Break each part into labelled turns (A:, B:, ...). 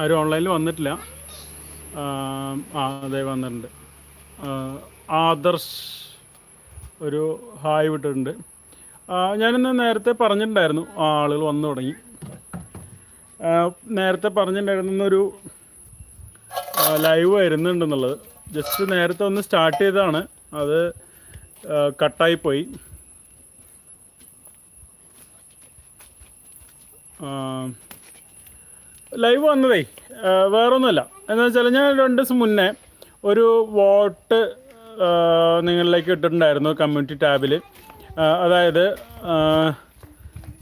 A: ആരും ഓൺലൈനിൽ വന്നിട്ടില്ല. ആ അതെ വന്നിട്ടുണ്ട്. ആദർശ് ഒരു ഹായ് വിട്ടിട്ടുണ്ട്. ഞാനിന്ന് നേരത്തെ പറഞ്ഞിട്ടുണ്ടായിരുന്നു ആളുകൾ വന്നു തുടങ്ങി. നേരത്തെ പറഞ്ഞിട്ടുണ്ടായിരുന്നൊരു ലൈവ് വരുന്നുണ്ടെന്നുള്ളത്. ജസ്റ്റ് നേരത്തെ ഒന്ന് സ്റ്റാർട്ട് ചെയ്തതാണ്. അത് കട്ടായി പോയി. ലൈവ് വന്നതേ വേറെ വേറൊന്നുമല്ല. എന്താ വെച്ചാൽ ഞാൻ രണ്ട് ദിവസം മുന്നേ ഒരു വോട്ട് നിങ്ങളിലേക്ക് ഇട്ടിട്ടുണ്ടായിരുന്നു കമ്മ്യൂണിറ്റി ടാബിൽ അതായത്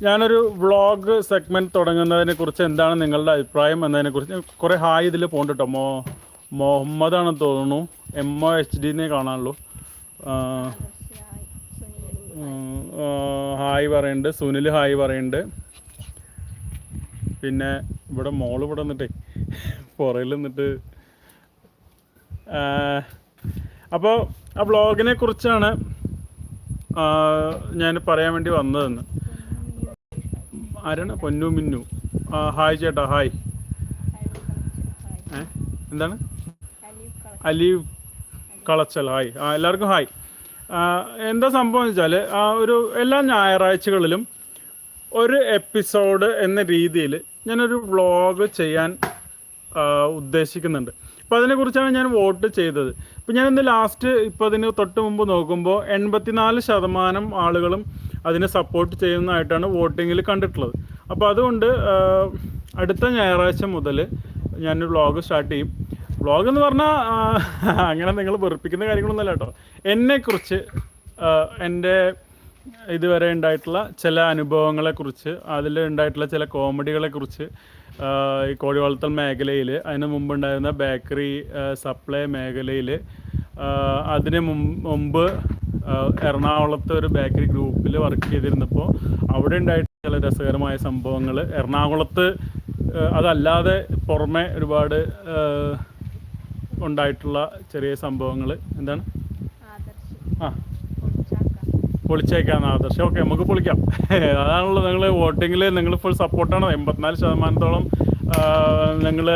A: ഞാനൊരു വ്ളോഗ് സെഗ്മെന്റ് തുടങ്ങുന്നതിനെ കുറിച്ച് എന്താണ് നിങ്ങളുടെ അഭിപ്രായം എന്നതിനെക്കുറിച്ച് കുറേ ഹായ് ഇതിൽ പോകുന്നുണ്ട് കേട്ടോ മോ മുഹമ്മദാണെന്ന് തോന്നുന്നു. എം ഒ എച്ച് ഡിനെ കാണാനുള്ളൂ. ഹായ് പറയുന്നുണ്ട് സുനിൽ ഹായ് പറയുന്നുണ്ട് പിന്നെ ഇവിടെ മോൾ ഇവിടെ നിന്നിട്ടേ പുറയിൽ നിന്നിട്ട്. അപ്പോൾ ആ വ്ളോഗിനെ കുറിച്ചാണ് ഞാൻ പറയാൻ വേണ്ടി വന്നതെന്ന്. ആരാണ്? പൊന്നു മിന്നു. ഹായ് ചേട്ടാ ഹായ്. എന്താണ്? അലീവ് കളച്ചൽ ഹായ്. ആ എല്ലാവർക്കും ഹായ്. എന്താ സംഭവം എന്ന് വെച്ചാൽ ഒരു എല്ലാ ഞായറാഴ്ചകളിലും ഒരു എപ്പിസോഡ് എന്ന രീതിയിൽ ഞാനൊരു വ്ളോഗ് ചെയ്യാൻ ഉദ്ദേശിക്കുന്നുണ്ട്. അപ്പോൾ അതിനെക്കുറിച്ചാണ് ഞാൻ വോട്ട് ചെയ്തത്. ഇപ്പോൾ ഞാൻ ഇന്ന് ലാസ്റ്റ് ഇപ്പോൾ അതിന് തൊട്ട് മുമ്പ് നോക്കുമ്പോൾ എൺപത്തിനാല് ശതമാനം ആളുകളും അതിനെ സപ്പോർട്ട് ചെയ്യുന്നതായിട്ടാണ് വോട്ടിങ്ങിൽ കണ്ടിട്ടുള്ളത്. അപ്പോൾ അതുകൊണ്ട് അടുത്ത ഞായറാഴ്ച മുതൽ ഞാൻ വ്ളോഗ് സ്റ്റാർട്ട് ചെയ്യും. വ്ളോഗ് എന്ന് പറഞ്ഞാൽ അങ്ങനെ നിങ്ങൾ വെറുപ്പിക്കുന്ന കാര്യങ്ങളൊന്നുമല്ല കേട്ടോ. എന്നെക്കുറിച്ച് എന്റെ ഇതുവരെ ഉണ്ടായിട്ടുള്ള ചില അനുഭവങ്ങളെക്കുറിച്ച് അതിൽ ഉണ്ടായിട്ടുള്ള ചില കോമഡികളെക്കുറിച്ച് ഈ കോഴി വളർത്തൽ മേഖലയിൽ അതിന് മുമ്പുണ്ടായിരുന്ന ബേക്കറി സപ്ലൈ മേഖലയിൽ അതിന് മുമ്പ് എറണാകുളത്ത് ഒരു ബേക്കറി ഗ്രൂപ്പിൽ വർക്ക് ചെയ്തിരുന്നപ്പോൾ അവിടെ ഉണ്ടായിട്ടുള്ള ചില രസകരമായ സംഭവങ്ങൾ എറണാകുളത്ത് അതല്ലാതെ പുറമെ ഒരുപാട് ഉണ്ടായിട്ടുള്ള ചെറിയ സംഭവങ്ങൾ എന്താണ്? ആ. പൊളിച്ചേക്കാം ആദർശം. ഓക്കെ നമുക്ക് പൊളിക്കാം. അതാണല്ലോ നിങ്ങൾ വോട്ടിങ്ങിൽ നിങ്ങൾ ഫുൾ സപ്പോർട്ടാണ് എൺപത്തിനാല് ശതമാനത്തോളം നിങ്ങൾ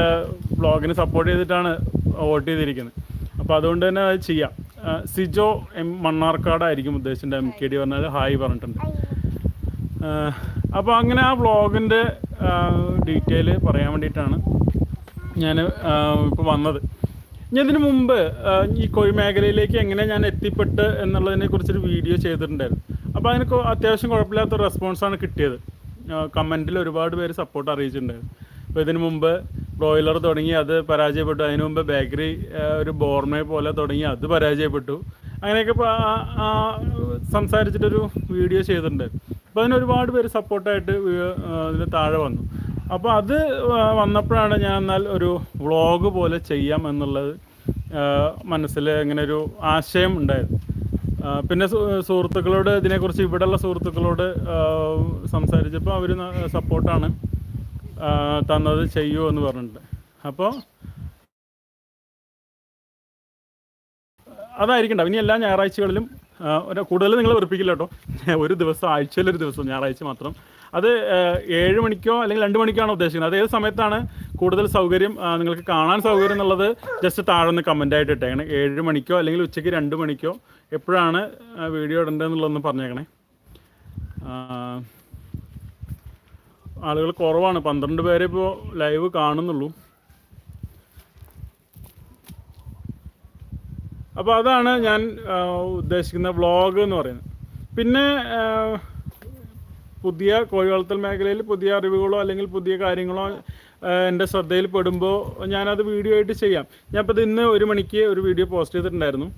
A: ബ്ലോഗിന് സപ്പോർട്ട് ചെയ്തിട്ടാണ് വോട്ട് ചെയ്തിരിക്കുന്നത്. അപ്പോൾ അതുകൊണ്ട് തന്നെ അത് ചെയ്യാം. സിജോ എം മണ്ണാർക്കാടായിരിക്കും ഉദ്ദേശിച്ചിട്ട് എം കെ ഡി പറഞ്ഞാൽ ഹായ് പറഞ്ഞിട്ടുണ്ട്. അപ്പോൾ അങ്ങനെ ആ വ്ളോഗിന്റെ ഡീറ്റെയിൽ പറയാൻ വേണ്ടിയിട്ടാണ് ഞാൻ ഇപ്പോൾ വന്നത്. ഞാൻ ഇതിനു മുമ്പ് ഈ കോഴി മേഖലയിലേക്ക് എങ്ങനെ ഞാൻ എത്തിപ്പെട്ട് എന്നുള്ളതിനെ കുറിച്ചൊരു വീഡിയോ ചെയ്തിട്ടുണ്ടായിരുന്നു. അപ്പോൾ അതിന് അത്യാവശ്യം കുഴപ്പമില്ലാത്ത റെസ്പോൺസാണ് കിട്ടിയത്. കമന്റിൽ ഒരുപാട് പേര് സപ്പോർട്ട് അറിയിച്ചിട്ടുണ്ടായിരുന്നു. അപ്പോൾ ഇതിനു മുമ്പ് ബ്രോയിലർ തുടങ്ങി അത് പരാജയപ്പെട്ടു. അതിനു മുമ്പ് ബേക്കറി ഒരു ബോർമെ പോലെ തുടങ്ങി അത് പരാജയപ്പെട്ടു. അങ്ങനെയൊക്കെ ഇപ്പോൾ സംസാരിച്ചിട്ടൊരു വീഡിയോ ചെയ്തിട്ടുണ്ട്. അപ്പോൾ അതിന് ഒരുപാട് പേര് സപ്പോർട്ടായിട്ട് ഇതിന് താഴെ വന്നു. അപ്പോൾ അത് വന്നപ്പോഴാണ് ഞാൻ എന്നാൽ ഒരു വ്ളോഗ് പോലെ ചെയ്യാം എന്നുള്ളത് മനസ്സിൽ ഇങ്ങനെ ഒരു ആശയം ഉണ്ടായത്. പിന്നെ സുഹൃത്തുക്കളോട് ഇതിനെക്കുറിച്ച് ഇവിടെയുള്ള സുഹൃത്തുക്കളോട് സംസാരിച്ചപ്പോൾ അവർ സപ്പോർട്ടാണ് തന്നത് ചെയ്യൂ എന്ന് പറഞ്ഞിട്ടുണ്ട് അപ്പോൾ അതായിരിക്കണ്ട. ഇനി എല്ലാ ഞായറാഴ്ചകളിലും കൂടുതൽ നിങ്ങൾ വെറുപ്പിക്കില്ല കേട്ടോ. ഒരു ദിവസം ആഴ്ചയിലൊരു ദിവസം ഞായറാഴ്ച മാത്രം. അത് ഏഴ് മണിക്കോ അല്ലെങ്കിൽ രണ്ട് മണിക്കാണോ ഉദ്ദേശിക്കുന്നത്? അത് ഏത് സമയത്താണ് കൂടുതൽ സൗകര്യം നിങ്ങൾക്ക് കാണാൻ സൗകര്യം എന്നുള്ളത് ജസ്റ്റ് താഴെ ഒന്ന് കമന്റ് ആയിട്ട് ഇട്ടേക്കണേ ഏഴ് മണിക്കോ അല്ലെങ്കിൽ ഉച്ചയ്ക്ക് രണ്ട് മണിക്കോ എപ്പോഴാണ് വീഡിയോ ഇടേണ്ടതെന്നുള്ളതൊന്ന് പറഞ്ഞേക്കണേ. ആളുകൾ കുറവാണ്. പന്ത്രണ്ട് പേരെ ഇപ്പോൾ ലൈവ് കാണുന്നുള്ളൂ. അപ്പോൾ അതാണ് ഞാൻ ഉദ്ദേശിക്കുന്ന വ്ളോഗ് എന്ന് പറയുന്നത്. പിന്നെ പുതിയ കോഴി വളർത്തൽ മേഖലയിൽ പുതിയ അറിവുകളോ അല്ലെങ്കിൽ പുതിയ കാര്യങ്ങളോ എന്റെ ശ്രദ്ധയിൽ പെടുമ്പോൾ ഞാനത് വീഡിയോ ആയിട്ട് ചെയ്യാം. ഞാനിപ്പോൾ ഇന്ന് ഒരു മണിക്ക് ഒരു വീഡിയോ പോസ്റ്റ് ചെയ്തിട്ടുണ്ടായിരുന്നു.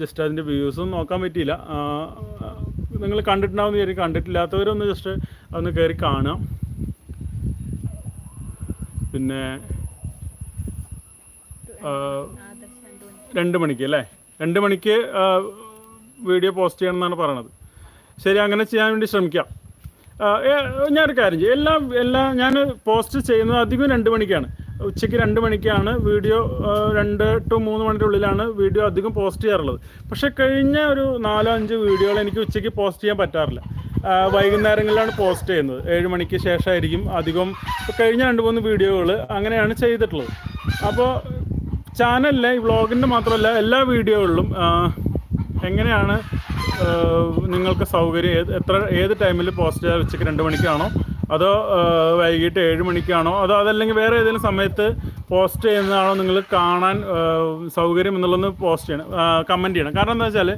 A: ജസ്റ്റ് അതിന്റെ വ്യൂസും നോക്കാൻ പറ്റിയില്ല. നിങ്ങൾ കണ്ടിട്ടുണ്ടാവും കയറി കണ്ടിട്ടില്ലാത്തവരൊന്ന് ജസ്റ്റ് ഒന്ന് കയറി കാണാം. പിന്നെ രണ്ട് മണിക്ക് അല്ലേ? രണ്ട് മണിക്ക് വീഡിയോ പോസ്റ്റ് ചെയ്യണം എന്നാണ് പറയണത്. ശരി അങ്ങനെ ചെയ്യാൻ വേണ്ടി ശ്രമിക്കാം. ഞാനൊരു കാര്യം ചെയ്യും. എല്ലാം എല്ലാം ഞാൻ പോസ്റ്റ് ചെയ്യുന്നത് അധികം രണ്ട് മണിക്കാണ്. ഉച്ചയ്ക്ക് രണ്ട് മണിക്കാണ് വീഡിയോ രണ്ട് ടു മൂന്ന് മണിയുടെ ഉള്ളിലാണ് വീഡിയോ അധികം പോസ്റ്റ് ചെയ്യാറുള്ളത്. പക്ഷേ കഴിഞ്ഞ ഒരു നാലോ അഞ്ച് വീഡിയോകൾ എനിക്ക് ഉച്ചയ്ക്ക് പോസ്റ്റ് ചെയ്യാൻ പറ്റാറില്ല. വൈകുന്നേരങ്ങളിലാണ് പോസ്റ്റ് ചെയ്യുന്നത്. ഏഴ് മണിക്ക് ശേഷമായിരിക്കും അധികം കഴിഞ്ഞ രണ്ട് മൂന്ന് വീഡിയോകൾ അങ്ങനെയാണ് ചെയ്തിട്ടുള്ളത്. അപ്പോൾ ചാനലിലെ ഈ വ്ളോഗിന്റെ മാത്രമല്ല എല്ലാ വീഡിയോകളിലും എങ്ങനെയാണ് നിങ്ങൾക്ക് സൗകര്യം എത്ര ഏത് ടൈമിൽ പോസ്റ്റ് ചെയ്യാൻ ഉച്ചയ്ക്ക് രണ്ട് മണിക്കാണോ? അതോ വൈകിട്ട് ഏഴ് മണിക്കാണോ? അതോ അതല്ലെങ്കിൽ വേറെ ഏതെങ്കിലും സമയത്ത് പോസ്റ്റ് ചെയ്യുന്നതാണോ നിങ്ങൾ കാണാൻ സൗകര്യം എന്നുള്ളതെന്ന് പോസ്റ്റ് ചെയ്യണം കമന്റ് ചെയ്യണം. കാരണം എന്താ വെച്ചാൽ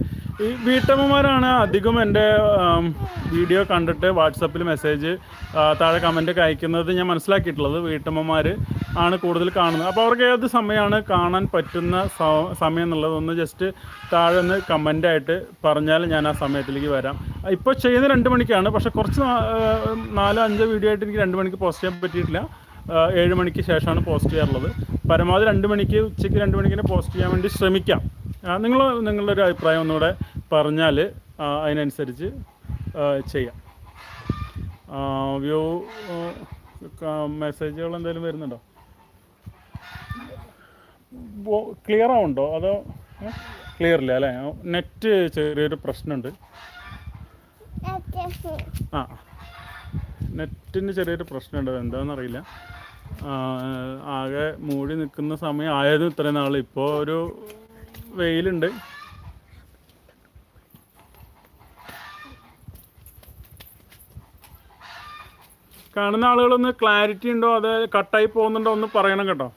A: ഈ വീട്ടമ്മമാരാണ് അധികം എന്റെ വീഡിയോ കണ്ടിട്ട് വാട്സപ്പിൽ മെസ്സേജ് താഴെ കമന്റ് അയക്കുന്നത് ഞാൻ മനസ്സിലാക്കിയിട്ടുള്ളത്. വീട്ടമ്മമാർ ആണ് കൂടുതൽ കാണുന്നത്. അപ്പോൾ അവർക്ക് ഏത് സമയമാണ് കാണാൻ പറ്റുന്ന സമയം എന്നുള്ളത് ഒന്ന് ജസ്റ്റ് താഴെ ഒന്ന് കമന്റായിട്ട് പറഞ്ഞാൽ ഞാൻ ആ സമയത്തിലേക്ക് വരാം. ഇപ്പോൾ ചെയ്യുന്ന രണ്ട് മണിക്കാണ്. പക്ഷേ കുറച്ച് നാലോ അഞ്ചോ വീഡിയോ ആയിട്ട് എനിക്ക് രണ്ട് മണിക്ക് പോസ്റ്റ് ചെയ്യാൻ പറ്റിയിട്ടില്ല. ഏഴ് മണിക്ക് ശേഷമാണ് പോസ്റ്റ് ചെയ്യാറുള്ളത്. പരമാവധി രണ്ട് മണിക്ക് ഉച്ചയ്ക്ക് രണ്ട് മണിക്ക് തന്നെ പോസ്റ്റ് ചെയ്യാൻ വേണ്ടി ശ്രമിക്കാം. നിങ്ങൾ നിങ്ങളുടെ ഒരു അഭിപ്രായം ഒന്നുകൂടെ പറഞ്ഞാൽ അതിനനുസരിച്ച് ചെയ്യാം. വ്യൂ മെസ്സേജുകൾ എന്തെങ്കിലും വരുന്നുണ്ടോ? ക്ലിയർ ആവുണ്ടോ അതോ ക്ലിയർ ഇല്ല അല്ലേ? നെറ്റ് ചെറിയൊരു പ്രശ്നമുണ്ട്. ആ നെറ്റിന് ചെറിയൊരു പ്രശ്നമുണ്ട്. എന്താണെന്നറിയില്ല ആകെ മൂടി നിൽക്കുന്ന സമയം ആയതും ഇത്രയും നാൾ ഇപ്പോൾ ഒരു വെയിലുണ്ട്. കാണുന്ന ആളുകളൊന്ന് ക്ലാരിറ്റി ഉണ്ടോ? അത് കട്ടായി പോകുന്നുണ്ടോ ഒന്ന് പറയണം കേട്ടോ.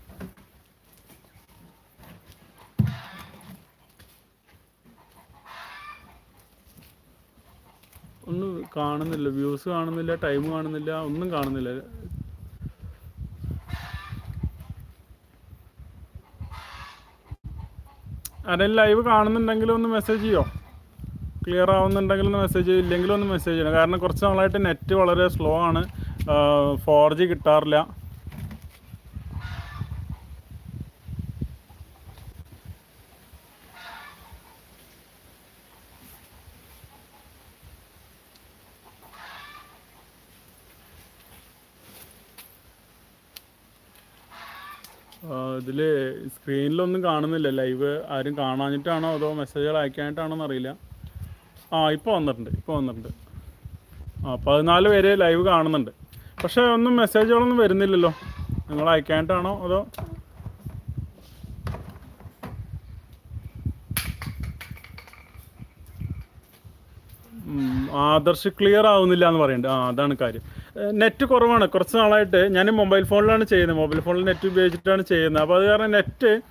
A: ഒന്നും കാണുന്നില്ല. വ്യൂസ് കാണുന്നില്ല ടൈം കാണുന്നില്ല ഒന്നും കാണുന്നില്ല. ആരെങ്കിലും ലൈവ് കാണുന്നുണ്ടെങ്കിൽ ഒന്ന് മെസ്സേജ് ചെയ്യോ? ക്ലിയർ ആവുന്നുണ്ടെങ്കിൽ ഒന്ന് മെസ്സേജ് ചെയ്യും? ഇല്ലെങ്കിലും ഒന്ന് മെസ്സേജ് ചെയ്യണം കാരണം കുറച്ച് നാളായിട്ട് നെറ്റ് വളരെ സ്ലോ ആണ്. ഫോർ ജി കിട്ടാറില്ല ഇതിൽ സ്ക്രീനിലൊന്നും കാണുന്നില്ല. ലൈവ് ആരും കാണാഞ്ഞിട്ടാണോ അതോ മെസ്സേജുകൾ അയക്കാനായിട്ടാണോ എന്നറിയില്ല ആ ഇപ്പോൾ വന്നിട്ടുണ്ട് ഇപ്പോൾ വന്നിട്ടുണ്ട്. ആ പതിനാല് പേര് ലൈവ് കാണുന്നുണ്ട്. പക്ഷേ ഒന്നും മെസ്സേജുകളൊന്നും വരുന്നില്ലല്ലോ. നിങ്ങൾ അയക്കാനായിട്ടാണോ അതോ? ആദർശ് ക്ലിയർ ആവുന്നില്ല എന്ന് പറയുന്നുണ്ട് ആ അതാണ് കാര്യം. നെറ്റ് കുറവാണ്. കുറച്ച് നാളായിട്ട് ഞാൻ മൊബൈൽ ഫോണിലാണ് ചെയ്യുന്നത്. മൊബൈൽ ഫോണിൽ നെറ്റ് ഉപയോഗിച്ചിട്ടാണ് ചെയ്യുന്നത്. അപ്പോൾ അത് കാരണം നെറ്റ്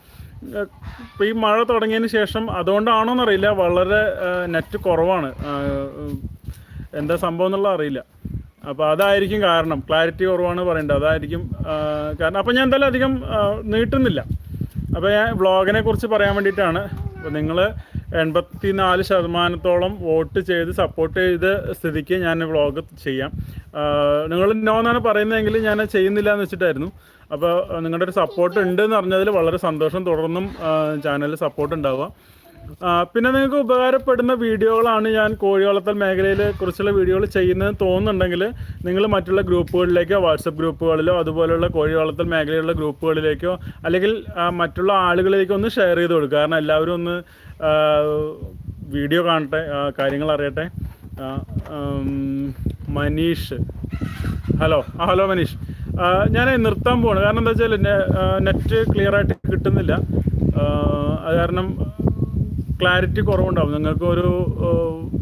A: ഈ മഴ തുടങ്ങിയതിന് ശേഷം അതുകൊണ്ടാണോ എന്നറിയില്ല. വളരെ നെറ്റ് കുറവാണ്. എന്താ സംഭവം എന്നുള്ള അറിയില്ല. അപ്പോൾ അതായിരിക്കും കാരണം. ക്ലാരിറ്റി കുറവാണ് പറയേണ്ടത്. അതായിരിക്കും കാരണം. അപ്പോൾ ഞാൻ എന്തായാലും അധികം നീട്ടുന്നില്ല. അപ്പോൾ ഞാൻ വ്ളോഗിനെ കുറിച്ച് പറയാൻ വേണ്ടിയിട്ടാണ്. അപ്പോൾ നിങ്ങൾ എൺപത്തി നാല് ശതമാനത്തോളം വോട്ട് ചെയ്ത് സപ്പോർട്ട് ചെയ്ത സ്ഥിതിക്ക് ഞാൻ വ്ളോഗ് ചെയ്യാം. നിങ്ങൾ നോ എന്നാണ് പറയുന്നതെങ്കിൽ ഞാൻ ചെയ്യുന്നില്ല എന്ന് വെച്ചിട്ടായിരുന്നു. അപ്പോൾ നിങ്ങളുടെ ഒരു സപ്പോർട്ട് ഉണ്ട് എന്ന് അറിഞ്ഞതിൽ വളരെ സന്തോഷം. തുടർന്നും ചാനലിൽ സപ്പോർട്ട് ഉണ്ടാവുക. പിന്നെ നിങ്ങൾക്ക് ഉപകാരപ്പെടുന്ന വീഡിയോകളാണ് ഞാൻ കോഴി വളർത്തൽ മേഖലയെ കുറിച്ചുള്ള വീഡിയോകൾ ചെയ്യുന്നതെന്ന് തോന്നുന്നുണ്ടെങ്കിൽ നിങ്ങൾ മറ്റുള്ള ഗ്രൂപ്പുകളിലേക്കോ വാട്സപ്പ് ഗ്രൂപ്പുകളിലോ അതുപോലുള്ള കോഴി വളർത്തൽ മേഖലയിലുള്ള ഗ്രൂപ്പുകളിലേക്കോ അല്ലെങ്കിൽ മറ്റുള്ള ആളുകളിലേക്കോ ഒന്ന് ഷെയർ ചെയ്ത് കൊടുക്കുക. കാരണം എല്ലാവരും ഒന്ന് വീഡിയോ കാണട്ടെ കാര്യങ്ങൾ അറിയട്ടെ. മനീഷ്. ഹലോ ആ ഹലോ മനീഷ്. ഞാൻ നിർത്താൻ പോവാണ്. കാരണം എന്താ വെച്ചാൽ നെറ്റ് ക്ലിയർ ആയിട്ട് കിട്ടുന്നില്ല അത് കാരണം ക്ലാരിറ്റി കുറവുണ്ടാവും. നിങ്ങൾക്ക് ഒരു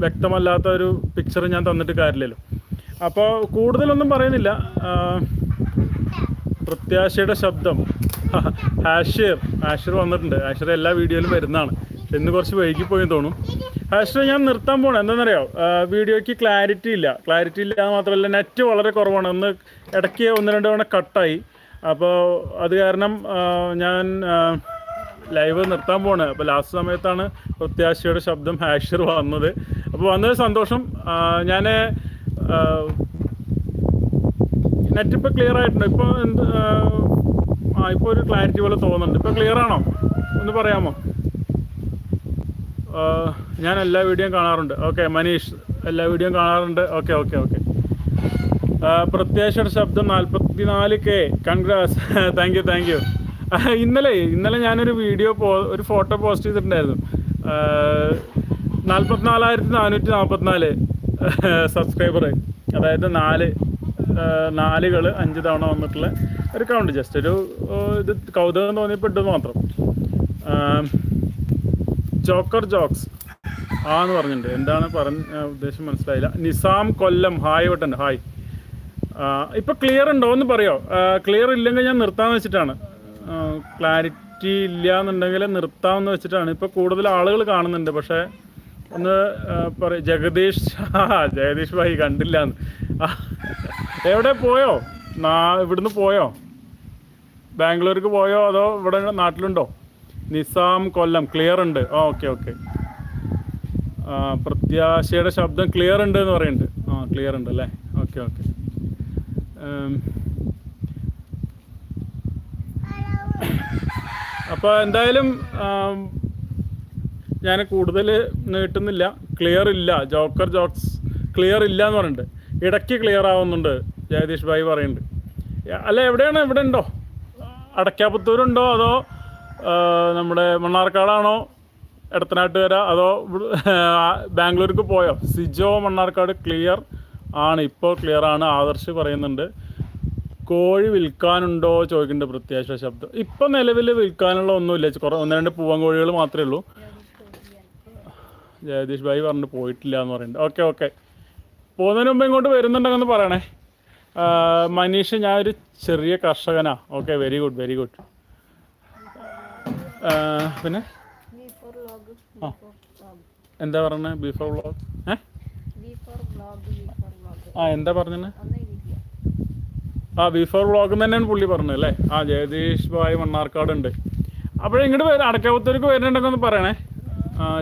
A: വ്യക്തമല്ലാത്ത ഒരു പിക്ചർ ഞാൻ തന്നിട്ട് കാര്യമില്ലല്ലോ. അപ്പോൾ കൂടുതലൊന്നും പറയുന്നില്ല. പ്രത്യാശയുടെ ശബ്ദം. ഹാഷിർ ഹാഷിർ വന്നിട്ടുണ്ട്. ഹാഷിർ എല്ലാ വീഡിയോയിലും വരുന്നതാണ്. ഇന്ന് കുറച്ച് വൈകിപ്പോയി തോന്നും ഹാഷിർ ഞാൻ നിർത്താൻ പോകണം എന്താണെന്നറിയാം? വീഡിയോയ്ക്ക് ക്ലാരിറ്റി ഇല്ല. ക്ലാരിറ്റി ഇല്ല മാത്രമല്ല നെറ്റ് വളരെ കുറവാണ്. ഒന്ന് ഇടയ്ക്ക് ഒന്ന് രണ്ട് തവണ കട്ടായി അപ്പോൾ അത് കാരണം ഞാൻ ലൈവ് നിർത്താൻ പോണ് അപ്പോൾ ലാസ്റ്റ് സമയത്താണ് പ്രത്യാശയുടെ ശബ്ദം ഹാഷർ വന്നത്. അപ്പോൾ വന്നൊരു സന്തോഷം. ഞാൻ നെറ്റ് ഇപ്പോൾ ക്ലിയർ ആയിട്ടുണ്ട്. ഇപ്പോൾ എന്ത് ആ, ഇപ്പോൾ ഒരു ക്ലാരിറ്റി പോലെ തോന്നുന്നുണ്ട്. ഇപ്പോൾ ക്ലിയർ ആണോ? ഒന്ന് പറയാമോ? ഞാൻ എല്ലാ വീഡിയോയും കാണാറുണ്ട്. ഓക്കെ മനീഷ് എല്ലാ വീഡിയോയും കാണാറുണ്ട്. ഓക്കെ ഓക്കെ ഓക്കെ പ്രത്യാശയുടെ ശബ്ദം നാൽപ്പത്തിനാല് K congrats thank you thank you ഇന്നലെ ഇന്നലെ ഞാനൊരു വീഡിയോ പോ ഒരു ഫോട്ടോ പോസ്റ്റ് ചെയ്തിട്ടുണ്ടായിരുന്നു. നാൽപ്പത്തിനാലായിരത്തി നാനൂറ്റി നാൽപ്പത്തിനാല് സബ്സ്ക്രൈബർ അതായത് നാല് നാലുകൾ അഞ്ച് തവണ വന്നിട്ടുള്ള ഒരു കൗണ്ട് ജസ്റ്റ് ഒരു ഇത് കൗതുകം തോന്നിയപ്പെട്ടു മാത്രം. ജോക്കർ ജോക്സ് ആ എന്ന് പറഞ്ഞിട്ടുണ്ട്. എന്താണ് പറഞ്ഞ ഉദ്ദേശം മനസ്സിലായില്ല. നിസാം കൊല്ലം. ഹായ് വട്ടൻ ഹായ് ഇപ്പൊ ക്ലിയർ ഉണ്ടോ എന്ന് പറയോ? ക്ലിയർ ഇല്ലെങ്കിൽ ഞാൻ നിർത്താന്ന് വെച്ചിട്ടാണ്. ക്ലാരിറ്റി ഇല്ല എന്നുണ്ടെങ്കിൽ നിർത്താമെന്ന് വെച്ചിട്ടാണ്. ഇപ്പോൾ കൂടുതൽ ആളുകൾ കാണുന്നുണ്ട്. പക്ഷേ ഒന്ന് പറയും ജഗദീഷ് ജഗദീഷ് ഭായി കണ്ടില്ല എവിടെ പോയോ? നാ ഇവിടുന്ന് പോയോ? ബാംഗ്ലൂർക്ക് പോയോ? അതോ ഇവിടെ നാട്ടിലുണ്ടോ? നിസാം കൊല്ലം ക്ലിയർ ഉണ്ട്. ഓക്കെ ഓക്കെ പ്രത്യാശയുടെ ശബ്ദം ക്ലിയർ ഉണ്ട് എന്ന് പറയുന്നുണ്ട്. ആ ക്ലിയർ ഉണ്ട് അല്ലേ ഓക്കെ ഓക്കെ അപ്പോൾ എന്തായാലും ഞാൻ കൂടുതൽ നീട്ടുന്നില്ല. ക്ലിയർ ഇല്ല. ജോക്കർ ജോക്സ് ക്ലിയർ ഇല്ല എന്ന് പറഞ്ഞിട്ടുണ്ട്. ഇടയ്ക്ക് ക്ലിയർ ആവുന്നുണ്ട് ജഗദീഷ് ഭായി പറയുന്നുണ്ട്. അല്ല എവിടെയാണ്? എവിടെ ഉണ്ടോ? അടയ്ക്കാപ്പുത്തൂരുണ്ടോ അതോ നമ്മുടെ മണ്ണാർക്കാടാണോ? എടത്തനാട്ടുകര? അതോ ബാംഗ്ലൂർക്ക് പോയോ? സിജോ മണ്ണാർക്കാട് ക്ലിയർ ആണ്. ഇപ്പോൾ ക്ലിയർ ആണ്. ആദർശ് പറയുന്നുണ്ട്. കോഴി വിൽക്കാനുണ്ടോ ചോദിക്കേണ്ട പ്രത്യാശ ശബ്ദം. ഇപ്പം നിലവിൽ വിൽക്കാനുള്ള ഒന്നുമില്ല. കുറേ ഒന്ന് രണ്ട് പൂവൻ കോഴികൾ മാത്രമേ ഉള്ളൂ. ജഗദീഷ് ഭായി പറഞ്ഞു പോയിട്ടില്ല എന്ന് പറയുന്നുണ്ട്. Okay okay. പോകുന്നതിന് മുമ്പ് ഇങ്ങോട്ട് വരുന്നുണ്ടെന്ന് പറയണേ. മനീഷ് ഞാൻ ഒരു ചെറിയ കർഷകനാ. Okay very good very good പിന്നെ? ആ. എന്താ പറഞ്ഞത് ബിഫോർ വ്ളോഗ് ഏ? ആ എന്താ പറഞ്ഞത് ആ ബിഫോർ വ്ളോഗ് തന്നെയാണ് പുള്ളി പറഞ്ഞത് അല്ലേ? ആ ജഗദീഷ് ഭായ് മണ്ണാർക്കാട് ഉണ്ട് അപ്പോൾ ഇങ്ങോട്ട് വരാം അടക്കാപുത്തൂർക്ക് വരുന്നുണ്ടെങ്കിൽ പറയണേ.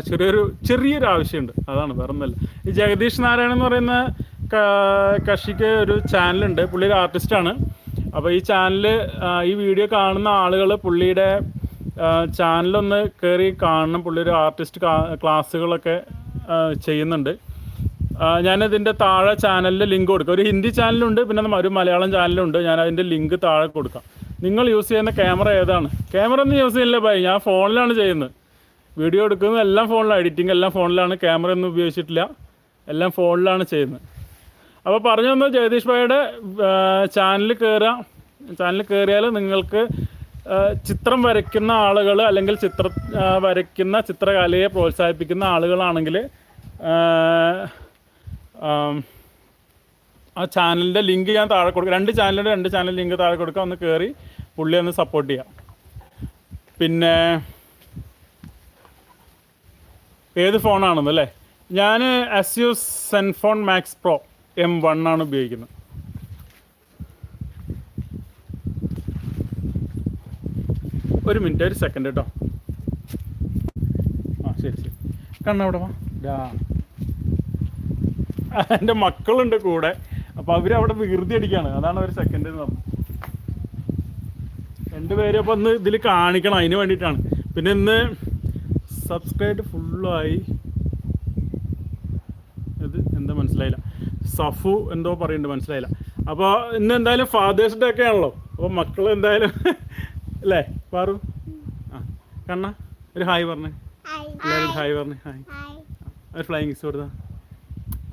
A: ചെറിയൊരു ചെറിയൊരു ആവശ്യമുണ്ട്. അതാണ് വേറെ ഈ ജഗദീഷ് നാരായണൻ എന്ന് പറയുന്ന കക്ഷിക്ക് ഒരു ചാനലുണ്ട്. പുള്ളി ഒരു ആർട്ടിസ്റ്റാണ് അപ്പോൾ ഈ ചാനൽ ഈ വീഡിയോ കാണുന്ന ആളുകൾ പുള്ളിയുടെ ചാനലൊന്ന് കയറി കാണണം. പുള്ളി ഒരു ആർട്ടിസ്റ്റ് ക്ലാസ്സുകളൊക്കെ ചെയ്യുന്നുണ്ട്. ഞാനതിന്റെ താഴെ ചാനലിൽ ലിങ്ക് കൊടുക്കാം. ഒരു ഹിന്ദി ചാനലുണ്ട് പിന്നെ ഒരു മലയാളം ചാനലുണ്ട്. ഞാൻ അതിന്റെ ലിങ്ക് താഴെ കൊടുക്കാം. നിങ്ങൾ യൂസ് ചെയ്യുന്ന ക്യാമറ ഏതാണ്? ക്യാമറ ഒന്നും യൂസ് ചെയ്യില്ല ബൈ ഞാൻ ഫോണിലാണ് ചെയ്യുന്നത്. വീഡിയോ എടുക്കുന്നത് എല്ലാം ഫോണിലാണ് എഡിറ്റിംഗ് എല്ലാം ഫോണിലാണ്. ക്യാമറ ഒന്നും ഉപയോഗിച്ചിട്ടില്ല. എല്ലാം ഫോണിലാണ് ചെയ്യുന്നത്. അപ്പോൾ പറഞ്ഞു തന്നു ജഗദീഷ് ഭായിയുടെ ചാനലിൽ കയറുക ചാനലിൽ കയറിയാൽ നിങ്ങൾക്ക് ചിത്രം വരയ്ക്കുന്ന ആളുകൾ അല്ലെങ്കിൽ ചിത്ര വരയ്ക്കുന്ന ചിത്രകലയെ പ്രോത്സാഹിപ്പിക്കുന്ന ആളുകളാണെങ്കിൽ ആ ചാനലിന്റെ ലിങ്ക് ഞാൻ താഴെ കൊടുക്കാം രണ്ട് ചാനലിന്റെ രണ്ട് ചാനൽ ലിങ്ക് താഴെ കൊടുക്കാം ഒന്ന് കയറി പുള്ളി ഒന്ന് സപ്പോർട്ട് ചെയ്യാം. പിന്നെ ഏത് ഫോണാണെന്ന് അല്ലേ? ഞാൻ Asus ZenFone Max Pro M one ആണ് ഉപയോഗിക്കുന്നത്. ഒരു മിനിറ്റ് ഒരു സെക്കൻഡ് കേട്ടോ ആ ശരി ശരി. കണ്ണവിടെ വാ. എന്റെ മക്കളുണ്ട് കൂടെ. അപ്പോൾ അവരവിടെ വികൃതി അടിക്കാണ്. അതാണ് അവർ സെക്കൻഡ് എന്ന് പറഞ്ഞത്. രണ്ടുപേരും അപ്പോൾ ഒന്ന് ഇതിൽ കാണിക്കണം. അതിന് വേണ്ടിയിട്ടാണ്. പിന്നെ ഇന്ന് സബ്സ്ക്രൈബ് ഫുള്ളായി ഇത് എന്താ മനസ്സിലായില്ല. സഫു എന്തോ പറയുന്നുണ്ട് മനസ്സിലായില്ല. അപ്പോൾ ഇന്ന് എന്തായാലും ഫാദേഴ്സ് ഡേ ഒക്കെ ആണല്ലോ. അപ്പോൾ മക്കൾ എന്തായാലും അല്ലേ? പാറു? ആ കണ്ണ. ഒരു ഹായ് പറഞ്ഞേ. എല്ലാവരും ഹായ് പറഞ്ഞേ. ഹായ്. ഒരു ഫ്ലൈങ് കിസ് കൊടുത്താ?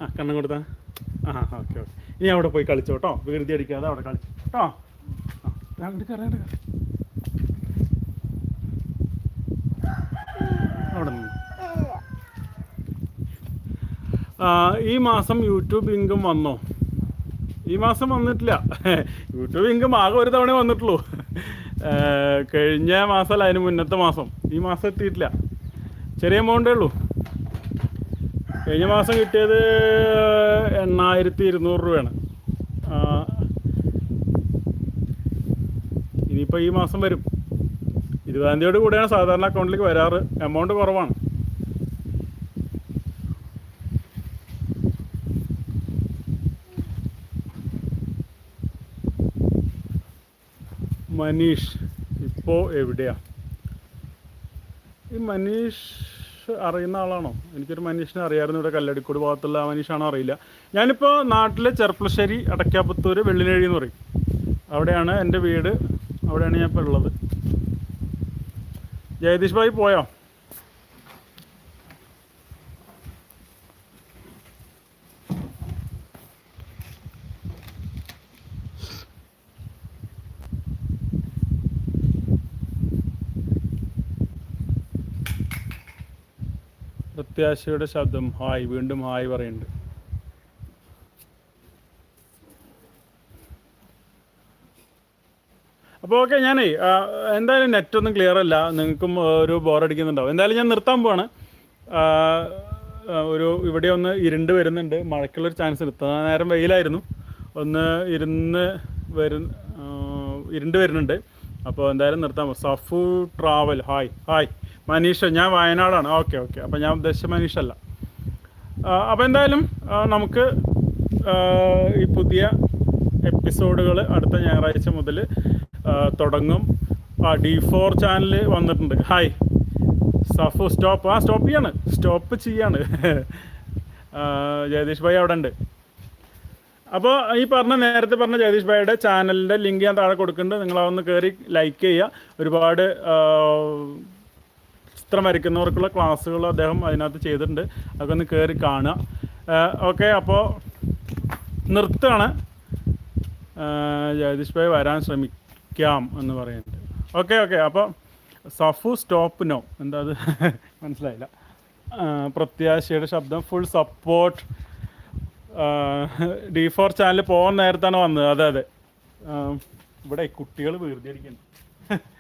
A: ആ കണ്ണം കൊടുത്താ? ആ ഓക്കെ ഓക്കെ. ഇനി അവിടെ പോയി കളിച്ചോ കേട്ടോ. വികൃതി അടിക്കാതെ അവിടെ കളിച്ചു. കേട്ടോ? ആ അങ്ങോട്ട് കയറാം അങ്ങോട്ട് ഈ മാസം യൂട്യൂബ് ഇൻകം വന്നോ? ഈ മാസം വന്നിട്ടില്ല. യൂട്യൂബ് ഇൻകം ആകെ ഒരു തവണ വന്നിട്ടുള്ളൂ. കഴിഞ്ഞ മാസമല്ല അതിന് മുന്നത്തെ മാസം. ഈ മാസം എത്തിയിട്ടില്ല. ചെറിയ എമൗണ്ടേ ഉള്ളൂ. കഴിഞ്ഞ മാസം കിട്ടിയത് എണ്ണായിരത്തി ഇരുന്നൂറ് രൂപയാണ്. ഇനിയിപ്പോൾ ഈ മാസം വരും. ഇരുപതാം തീയതിയോട് കൂടെയാണ് സാധാരണ അക്കൗണ്ടിലേക്ക് വരാറ്. എമൗണ്ട് കുറവാണ്. മനീഷ് ഇപ്പോൾ എവിടെയാ? ഈ മനീഷ് അറിയുന്ന ആളാണോ? എനിക്കൊരു മനീഷിനെ അറിയായിരുന്നു ഇവിടെ കല്ലടിക്കോട് ഭാഗത്തുള്ള മനീഷാണോ അറിയില്ല. ഞാനിപ്പോൾ നാട്ടിലെ ചെർപ്പളശ്ശേരി അടക്കാപ്പത്തൂർ വെള്ളിനേഴി എന്ന് പറയും. അവിടെയാണ് എന്റെ വീട്. അവിടെയാണ് ഞാൻ ഇപ്പോൾ ഉള്ളത്. ജയതീഷ് ഭായി പോയോ? പ്രത്യാശയുടെ ശബ്ദം ഹായ് വീണ്ടും ഹായ് പറയുന്നുണ്ട്. അപ്പോൾ ഓക്കെ ഞാനേ എന്തായാലും നെറ്റ് ഒന്നും ക്ലിയർ അല്ല. നിങ്ങൾക്കും ഒരു ബോറടിക്കുന്നുണ്ടാവും എന്തായാലും ഞാൻ നിർത്താൻ പോവാണ്. ഒരു ഇവിടെ ഒന്ന് ഇരുണ്ട് വരുന്നുണ്ട്. മഴയ്ക്കുള്ളൊരു ചാൻസ് ഉണ്ട്. നേരം വെയിലായിരുന്നു. ഒന്ന് ഇരുന്ന് വരു ഇരുണ്ട് വരുന്നുണ്ട്. അപ്പോൾ എന്തായാലും നിർത്താൻ Safu travel hi hi Manisha ഞാൻ വയനാടാണ്. Okay okay. അപ്പോൾ ഞാൻ ഉദ്ദേശിച്ച മനീഷല്ല അപ്പോൾ എന്തായാലും നമുക്ക് ഈ പുതിയ എപ്പിസോഡുകൾ അടുത്ത ഞായറാഴ്ച മുതൽ തുടങ്ങും. ആ ഡി ഫോർ ചാനൽ വന്നിട്ടുണ്ട്. Hi Safu stop. ആ സ്റ്റോപ്പ് ചെയ്യാണ്. സ്റ്റോപ്പ് ചെയ്യാണ്. ജഗദീഷ് ഭായി അവിടെ ഉണ്ട്. അപ്പോൾ ഈ പറഞ്ഞ നേരത്തെ പറഞ്ഞ ജഗദീഷ് ഭായിയുടെ ചാനലിന്റെ ലിങ്ക് ഞാൻ താഴെ കൊടുക്കുന്നുണ്ട്. നിങ്ങൾ അതൊന്ന് കയറി ലൈക്ക് ചെയ്യുക. ഒരുപാട് ചിത്രം വരയ്ക്കുന്നവർക്കുള്ള ക്ലാസ്സുകൾ അദ്ദേഹം അതിനകത്ത് ചെയ്തിട്ടുണ്ട്. അതൊക്കെ ഒന്ന് കയറി കാണുക ഓക്കെ അപ്പോൾ നിർത്തുകയാണ്. ജഗദീഷ് ഭായി വരാൻ ശ്രമിക്കാം എന്ന് പറയുന്നുണ്ട്. ഓക്കെ ഓക്കെ അപ്പോൾ സഫു സ്റ്റോപ്പ് നോ. എന്താ അത്? മനസ്സിലായില്ല. പ്രത്യാശയുടെ ശബ്ദം full support. D four channel പോകാൻ നേരത്താണ് വന്നത്. അതെ അതെ. ഇവിടെ കുട്ടികൾ ആ,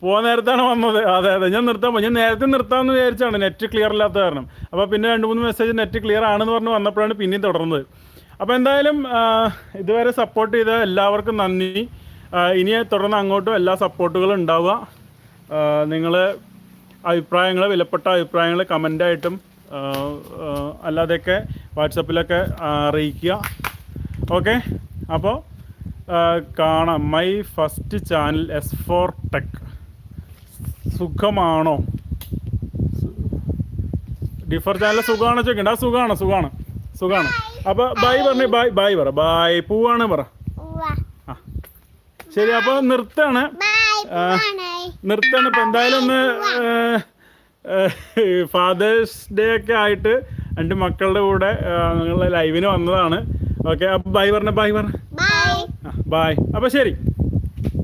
A: പോകാൻ നേരത്താണ് വന്നത്. അതെ അതെ. ഞാൻ നിർത്താൻ ഞാൻ നേരത്തെ നിർത്താമെന്ന് വിചാരിച്ചാണ് നെറ്റ് ക്ലിയർ ഇല്ലാത്ത കാരണം. അപ്പോൾ പിന്നെ രണ്ട് മൂന്ന് മെസ്സേജ് നെറ്റ് ക്ലിയർ ആണെന്ന് പറഞ്ഞ് വന്നപ്പോഴാണ് പിന്നെയും തുടർന്നത്. അപ്പോൾ എന്തായാലും ഇതുവരെ സപ്പോർട്ട് ചെയ്ത എല്ലാവർക്കും നന്ദി. ഇനി തുടർന്ന് അങ്ങോട്ടും എല്ലാ സപ്പോർട്ടുകളും ഉണ്ടാവുക. നിങ്ങൾ അഭിപ്രായങ്ങൾ വിലപ്പെട്ട അഭിപ്രായങ്ങൾ കമന്റായിട്ടും അല്ലാതെയൊക്കെ വാട്സപ്പിലൊക്കെ അറിയിക്കുക. ഓക്കെ അപ്പോൾ കാണാം. My first channel S four tech. സുഖമാണോ? ഡിഫർ ചാനൽ സുഖമാണോ ചോദിക്കണ്ട. ആ സുഖമാണ് സുഖമാണ് സുഖമാണ്. അപ്പോൾ ബൈ പറഞ്ഞു ബൈ ബൈ പറ. ബൈ. പൂവാണ് പറ. ആ. ശരി അപ്പോൾ നിർത്താണ്. നിർത്താണ്. ഇപ്പം എന്തായാലും ഒന്ന് ഫാദേഴ്സ് ഡേ ഒക്കെ ആയിട്ട് രണ്ട് മക്കളുടെ കൂടെ നിങ്ങൾ ലൈവിന് വന്നതാണ്. ഓക്കെ അപ്പോൾ ബൈ പറഞ്ഞ ബൈ പറ
B: ബൈ.
A: ബൈ. അപ്പോൾ ശരി.